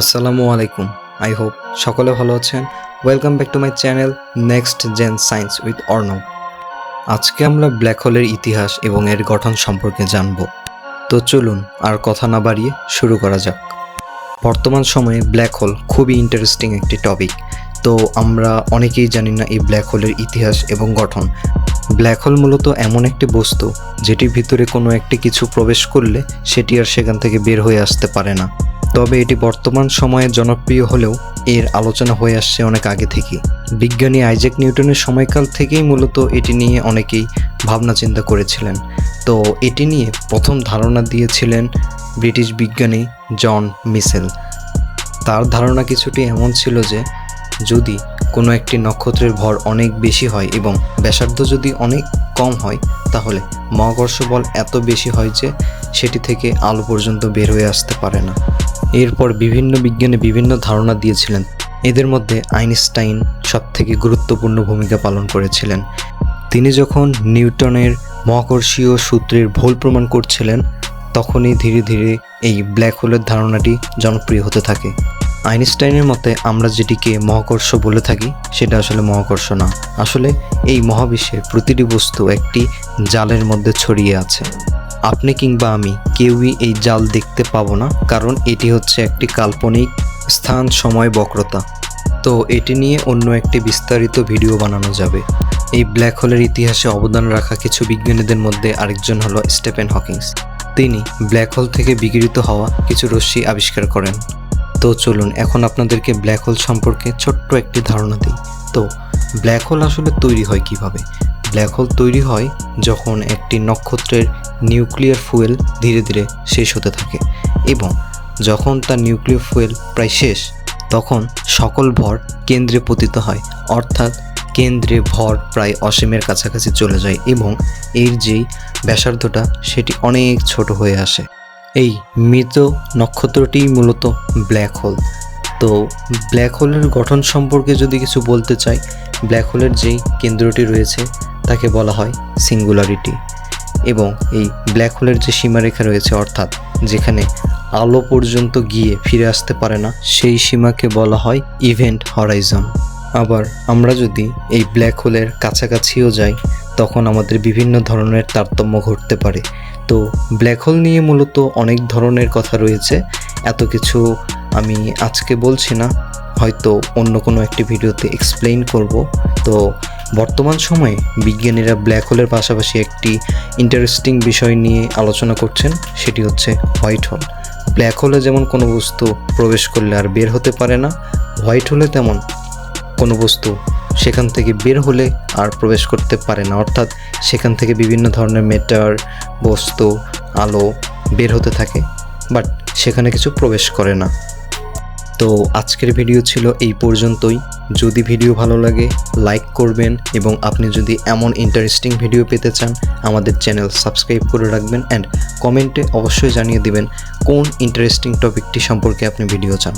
আসসালামু আলাইকুম। I hope সকলে ভালো আছেন। Welcome back to my channel next gen science with Arnab আজকে আমরা ব্ল্যাক হোলের ইতিহাস এবং এর গঠন সম্পর্কে জানব। তো চলুন আর কথা না বাড়িয়ে শুরু করা যাক। বর্তমান সময়ে ব্ল্যাক হোল খুবই ইন্টারেস্টিং একটি টপিক তো আমরা অনেকেই জানি না এই ব্ল্যাক হোলের ইতিহাস এবং গঠন। ব্ল্যাক হোল মূলত এমন একটি বস্তু, যেটির ভিতরে কোনো একটি কিছু প্রবেশ করলে সেটি আর সেখান থেকে বের হয়ে আসতে পারে না। তবে এটি বর্তমান সময়ে জনপ্রিয় হলেও এর আলোচনা হয়ে আসছে অনেক আগে থেকে বিজ্ঞানী আইজ্যাক নিউটনের সময়কাল থেকেই মূলত এটি নিয়ে অনেকেই ভাবনা চিন্তা করেছিলেন। তো এটি নিয়ে প্রথম ধারণা দিয়েছিলেন ব্রিটিশ বিজ্ঞানী জন মিসেল। তার ধারণা কিছুটি এমন ছিল যে, যদি কোনো একটি নক্ষত্রের ভর অনেক বেশি হয় এবং ব্যাসার্ধ যদি অনেক কম হয়, তাহলে মহাকর্ষ বল এত বেশি হয় যে সেটি থেকে আলো পর্যন্ত বের হয়ে আসতে পারে না। এরপর বিভিন্ন বিজ্ঞানে বিভিন্ন ধারণা দিয়েছিলেন। এদের মধ্যে আইনস্টাইন সবথেকে গুরুত্বপূর্ণ ভূমিকা পালন করেছিলেন। তিনি যখন নিউটনের মহাকর্ষীয় সূত্রের ভুল প্রমাণ করছিলেন, তখনই ধীরে ধীরে এই ব্ল্যাক হোলের ধারণাটি জনপ্রিয় হতে থাকে। আইনস্টাইনের মতে আমরা যেটিকে মহাকর্ষ বলে থাকি, সেটা আসলে মহাকর্ষ না। আসলে এই মহাবিশ্বের প্রতিটি বস্তু একটি জালের মধ্যে ছড়িয়ে আছে। আপনি কিংবা আমি কেউই এই জাল দেখতে পাবো না, কারণ এটি হচ্ছে একটি কাল্পনিক স্থান, সময়, বক্রতা। তো এটি নিয়ে অন্য একটি বিস্তারিত ভিডিও বানানো যাবে। এই ব্ল্যাক হোলের ইতিহাসে অবদান রাখা কিছু বিজ্ঞানীদের মধ্যে আরেকজন হলো স্টেফেন হকিংস তিনি ব্ল্যাক হোল থেকে বিকিরিত হওয়া কিছু রশ্মি আবিষ্কার করেন। তো চলুন, এখন আপনাদেরকে ব্ল্যাক হোল সম্পর্কে ছোট্ট একটি ধারণা দিই। তো, ব্ল্যাক হোল আসলে তৈরি হয় কীভাবে? ব্ল্যাক হোল তৈরি হয় যখন একটি নক্ষত্রের নিউক্লিয়ার ফুয়েল ধীরে ধীরে শেষ হতে থাকে এবং যখন তার নিউক্লিয়ার ফুয়েল প্রায় শেষ, তখন সকল ভর কেন্দ্রে পতিত হয়, অর্থাৎ কেন্দ্রে ভর প্রায় অসীমের কাছাকাছি চলে যায় এবং এর যেই ব্যাসার্ধটা সেটি অনেক ছোট হয়ে আসে। এই মৃত নক্ষত্রটি মূলত ব্ল্যাক হোল। তো ব্ল্যাক হোলের গঠন সম্পর্কে যদি কিছু বলতে চাই, ব্ল্যাক হোলের যেই কেন্দ্রটি রয়েছে তাকে বলা হয় সিঙ্গুলারিটি এবং এই ব্ল্যাক হোলের যে সীমারেখা রয়েছে অর্থাৎ যেখানে আলো পর্যন্ত গিয়ে ফিরে আসতে পারে না, সেই সীমাকে বলা হয় ইভেন্ট হরাইজন আবার আমরা যদি এই ব্ল্যাক হোলের কাছাকাছিও যাই, তখন আমাদের বিভিন্ন ধরনের তারতম্য ঘটতে পারে। তো ব্ল্যাক হোল নিয়ে মূলত অনেক ধরনের কথা রয়েছে, এত কিছু আমি আজকে বলছি না, হয়তো অন্য কোনো একটি ভিডিওতে এক্সপ্লেইন করব। তো বর্তমান সময়ে বিজ্ঞানীরা ব্ল্যাক হোলের পাশাপাশি একটি ইন্টারেস্টিং বিষয় নিয়ে আলোচনা করছেন, সেটি হচ্ছে হোয়াইট হোল ব্ল্যাক হোলে যেমন কোনো বস্তু প্রবেশ করলে আর বের হতে পারে না হোয়াইট হোলে তেমন কোনো বস্তু সেখান থেকে বের হলে আর প্রবেশ করতে পারে না। অর্থাৎ সেখান থেকে বিভিন্ন ধরনের মেটার বস্তু, আলো বের হতে থাকে বাট সেখানে কিছু প্রবেশ করে না। তো আজকের ভিডিও ছিল এই পর্যন্তই। যদি ভিডিও ভালো লাগে লাইক করবেন এবং আপনি যদি এমন ইন্টারেস্টিং ভিডিও পেতে চান, আমাদের চ্যানেল সাবস্ক্রাইব করে রাখবেন অ্যান্ড কমেন্টে অবশ্যই জানিয়ে দিবেন কোন ইন্টারেস্টিং টপিকটি সম্পর্কে আপনি ভিডিও চান।